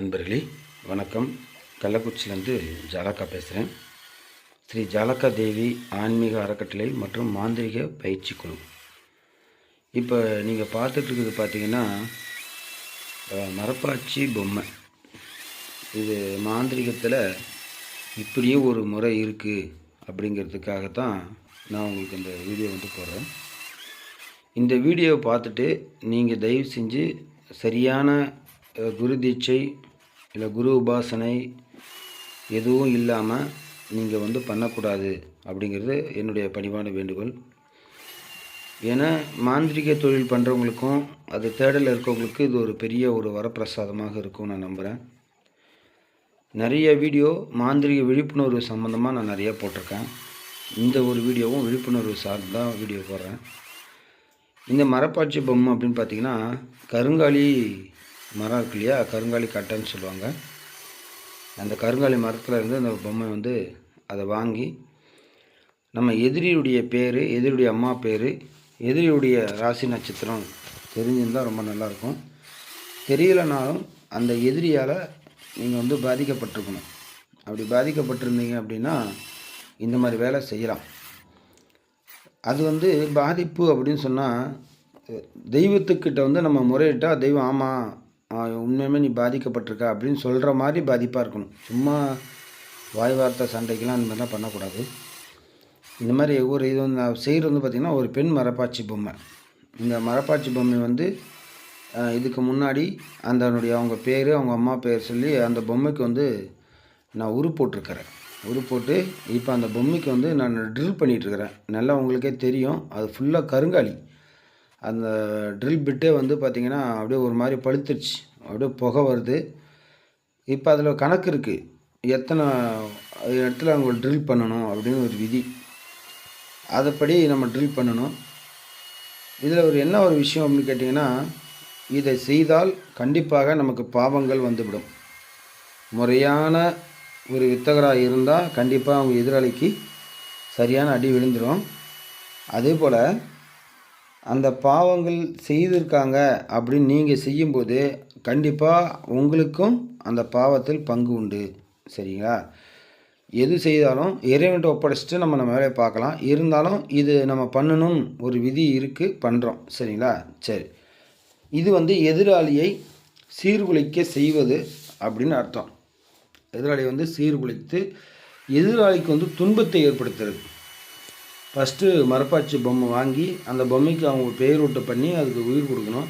அன்பர்களே வணக்கம். கள்ளக்குறிச்சிலேருந்து ஜாலக்கா பேசுகிறேன் ஸ்ரீ ஜாலக்கா தேவி ஆன்மீக அறக்கட்டளை மற்றும் மாந்திரிக பயிற்சி குழு. இப்போ நீங்கள் பார்த்துட்டு பார்த்தீங்கன்னா மரப்பாச்சி பொம்மை. இது மாந்திரிகத்தில் இப்படியே ஒரு முறை இருக்குது அப்படிங்கிறதுக்காக தான் நான் உங்களுக்கு இந்த வீடியோ வந்து போடுறேன். இந்த வீடியோவை பார்த்துட்டு நீங்கள் தயவு செஞ்சு சரியான குரு தீட்சை இல்லை குரு உபாசனை எதுவும் இல்லாமல் நீங்கள் வந்து பண்ணக்கூடாது அப்படிங்கிறது என்னுடைய பணிவான வேண்டுகோள். ஏன்னா மாந்திரிக தொழில் பண்ணுறவங்களுக்கும் அது தேடலில் இருக்கவங்களுக்கு இது ஒரு பெரிய ஒரு வரப்பிரசாதமாக இருக்கும் நான் நம்புகிறேன் நிறைய வீடியோ மாந்திரிக விழிப்புணர்வு சம்மந்தமாக நான் நிறைய போட்டிருக்கேன். இந்த ஒரு வீடியோவும் விழிப்புணர்வு சார்ந்து தான் வீடியோ போடுறேன். இந்த மரப்பாச்சி பொம்மை அப்படின்னு பார்த்தீங்கன்னா கருங்காலி மரம் இருக்கு இல்லையா கருங்காலி கட்டைன்னு சொல்லுவாங்க. அந்த கருங்காலி மரத்தில் இருந்து அந்த பொம்மை வந்து அதை வாங்கி நம்ம எதிரியுடைய பேர் எதிரியுடைய அம்மா பேர் எதிரியுடைய ராசி நட்சத்திரம் தெரிஞ்சிருந்தால் ரொம்ப நல்லாயிருக்கும். தெரியலைனாலும் அந்த எதிரியால் நீங்கள் வந்து பாதிக்கப்பட்டிருக்கணும். அப்படி பாதிக்கப்பட்டிருந்தீங்க அப்படின்னா இந்த மாதிரி வேலை செய்யலாம். அது வந்து பாதிப்பு அப்படின்னு சொன்னால் தெய்வத்துக்கிட்ட வந்து நம்ம முறையிட்டால் தெய்வம் ஆமாம் உண்மையுமே நீ பாதிக்கப்பட்டிருக்க அப்படின்னு சொல்கிற மாதிரி பாதிப்பாக இருக்கணும். சும்மா வாய் வார்த்தை சண்டைக்கெலாம் அந்த மாதிரிலாம் பண்ணக்கூடாது. இந்த மாதிரி ஒரு இது வந்து நான் செய்கிறது வந்து பார்த்திங்கன்னா ஒரு பெண் மரப்பாச்சி பொம்மை. இந்த மரப்பாச்சி பொம்மை வந்து இதுக்கு முன்னாடி அந்தனுடைய அவங்க பேர் அவங்க அம்மா பேர் சொல்லி அந்த பொம்மைக்கு வந்து நான் உரு போட்டிருக்கிறேன். உரு போட்டு இப்போ அந்த பொம்மைக்கு வந்து நான் ட்ரில் பண்ணிகிட்ருக்கிறேன் நல்லா உங்களுக்கே தெரியும். அது ஃபுல்லாக கருங்காலி. அந்த ட்ரில் பிட்டே வந்து பார்த்திங்கன்னா அப்படியே ஒரு மாதிரி பழுத்துருச்சு. அப்படியே புகை வருது. இப்போ அதில் கணக்கு இருக்குது எத்தனை இடத்துல அவங்க ட்ரில் பண்ணணும் அப்படின்னு ஒரு விதி. அதைப்படி நம்ம ட்ரில் பண்ணணும். இதில் ஒரு என்ன ஒரு விஷயம் அப்படின்னு கேட்டிங்கன்னா இதை செய்தால் கண்டிப்பாக நமக்கு பாவங்கள் வந்துவிடும். முறையான ஒரு வித்தகராக இருந்தால் கண்டிப்பாக அவங்க எதிராளிக்கு சரியான அடி விழுந்துடும் அதே போல் அந்த பாவங்கள் செய்திருக்காங்க அப்படின்னு நீங்கள் செய்யும்போது கண்டிப்பாக உங்களுக்கும் அந்த பாவத்தில் பங்கு உண்டு. சரிங்களா? எது செய்தாலும் இறைவன்ட்டு ஒப்படைச்சிட்டு நம்ம நம்ம வேலையை பார்க்கலாம். இருந்தாலும் இது நம்ம பண்ணணும் ஒரு விதி இருக்குது பண்ணுறோம் சரிங்களா? சரி. இது வந்து எதிராளியை சீர்குலைக்க செய்வது அப்படின்னு அர்த்தம். எதிராளி வந்து சீர்குலைத்து எதிராளிக்கு வந்து துன்பத்தை ஏற்படுத்துறது. ஃபஸ்ட்டு மரப்பாச்சி பொம்மை வாங்கி அந்த பொம்மைக்கு அவங்க பெயர் ஊட்ட பண்ணி அதுக்கு உயிர் கொடுக்கணும்.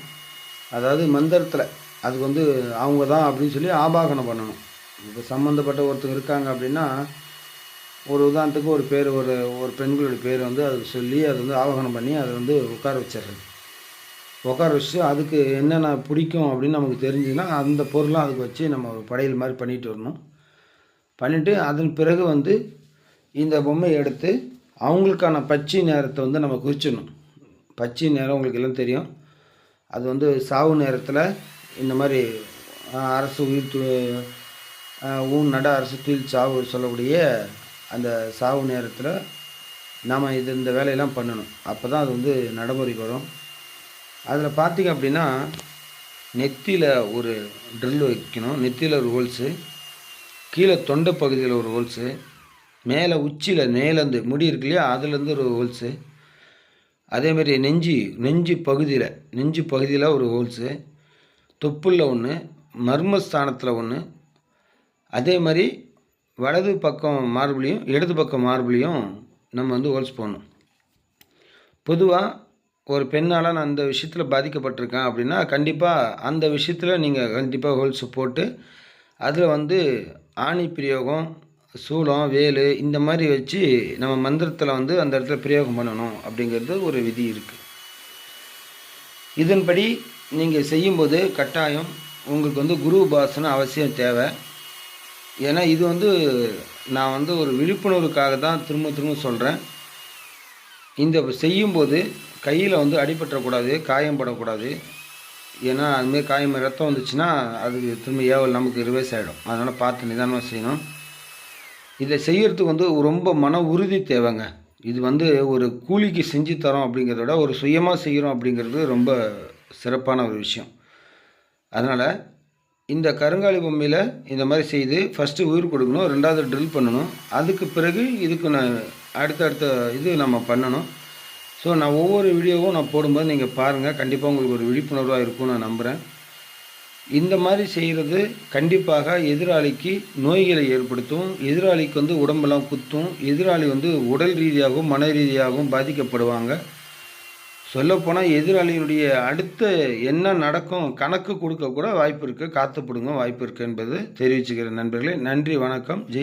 அதாவது மந்திரத்தில் அதுக்கு வந்து அவங்க தான் அப்படின்னு சொல்லி ஆபாகனம் பண்ணணும். இப்போ சம்மந்தப்பட்ட ஒருத்தங்க இருக்காங்க அப்படின்னா ஒரு உதாரணத்துக்கு ஒரு பேர் ஒரு ஒரு பெண்களுடைய பேர் வந்து அதுக்கு சொல்லி அது வந்து ஆவாகனம் பண்ணி அதை வந்து உட்கார வச்சிடுறது. உட்கார வச்சு அதுக்கு என்னென்ன பிடிக்கும் அப்படின்னு நமக்கு தெரிஞ்சுன்னா அந்த பொருளாக அதுக்கு வச்சு நம்ம படையல் மாதிரி பண்ணிட்டு வரணும். பண்ணிவிட்டு அதன் பிறகு வந்து இந்த பொம்மையை எடுத்து அவங்களுக்கான பச்சை நேரத்தை வந்து நம்ம குறிச்சிடணும். பச்சை நேரம் உங்களுக்கு எல்லாம் தெரியும். அது வந்து சாவு நேரத்தில் இந்த மாதிரி அரசு உயிர் து ஊன் நட அரசு துயில் சாவு சொல்லக்கூடிய அந்த சாவு நேரத்தில் நாம் இது இந்த வேலையெல்லாம் பண்ணணும். அப்போ தான் அது வந்து நடைமுறைக்கு வரும். அதில் பார்த்தீங்க அப்படின்னா நெத்தியில் ஒரு ட்ரில் வைக்கணும். நெத்தியில் ஒரு ஹோல்ஸு கீழே தொண்டை பகுதியில் ஒரு ஹோல்ஸு மேலே உச்சியில் மேலேருந்து முடி இருக்கு இல்லையா அதுலேருந்து ஒரு ஹோல்ஸு அதேமாரி நெஞ்சு நெஞ்சு பகுதியில் நெஞ்சு பகுதியில் ஒரு ஹோல்ஸு தொப்புளில் ஒன்று மர்மஸ்தானத்தில் ஒன்று அதே மாதிரி வலது பக்கம் மார்பிளையும் இடது பக்கம் மார்பிளையும் நம்ம வந்து ஹோல்ஸ் போடணும். பொதுவாக ஒரு பெண்ணால் நான் அந்த விஷயத்தில் பாதிக்கப்பட்டிருக்கேன் அப்படின்னா கண்டிப்பாக அந்த விஷயத்தில் நீங்கள் கண்டிப்பாக ஹோல்ஸ் போட்டு அதில் வந்து ஆணி பிரயோகம் சூலம் வேலு இந்த மாதிரி வச்சு நம்ம மந்திரத்தில் வந்து அந்த இடத்துல பிரயோகம் பண்ணணும் அப்படிங்கிறது ஒரு விதி இருக்குது இதன்படி நீங்கள் செய்யும்போது கட்டாயம் உங்களுக்கு வந்து குரு உபாசனை அவசியம் தேவை. ஏன்னா இது வந்து நான் வந்து ஒரு விழிப்புணர்வுக்காக தான் திரும்ப திரும்ப சொல்கிறேன் இந்த செய்யும்போது கையில் வந்து அடிபட்டக்கூடாது காயம் படக்கூடாது. ஏன்னா அதுமாரி காயம் ரத்தம் வந்துச்சுன்னா அது திரும்ப ஏவல் நமக்கு ரிவர்ஸ் ஆகிடும் அதனால் பார்த்து நிதானமாக செய்யணும். இதை செய்யறதுக்கு வந்து ரொம்ப மன உறுதி தேவைங்க. இது வந்து ஒரு கூலிக்கு செஞ்சு தரோம் அப்படிங்கிறத விட ஒரு சுயமாக செய்கிறோம் அப்படிங்கிறது ரொம்ப சிறப்பான ஒரு விஷயம். அதனால் இந்த கருங்காலி பொம்மையில் இந்த மாதிரி செய்து ஃபஸ்ட்டு உயிர் கொடுக்கணும் ரெண்டாவது ட்ரில் பண்ணணும். அதுக்கு பிறகு இதுக்கு நான் அடுத்தடுத்த இது நம்ம பண்ணணும். ஸோ நான் ஒவ்வொரு வீடியோவும் நான் போடும்போது நீங்கள் பாருங்கள் கண்டிப்பாக உங்களுக்கு ஒரு விழிப்புணர்வாக இருக்கும்னு நான் நம்புகிறேன் இந்த மாதிரி செய்கிறது கண்டிப்பாக எதிராளிக்கு நோய்களை ஏற்படுத்தும். எதிராளிக்கு வந்து உடம்பெல்லாம் குத்தும். எதிராளி வந்து உடல் ரீதியாகவும் மன ரீதியாகவும் பாதிக்கப்படுவாங்க. சொல்லப்போனால் எதிராளியினுடைய அடுத்த என்ன நடக்கும் கணக்கு கொடுக்க கூட வாய்ப்பு இருக்குது காத்துப்படுங்க வாய்ப்பு இருக்குது என்பது தெரிவிச்சுக்கிறேன் நண்பர்களே. நன்றி வணக்கம். ஜெய்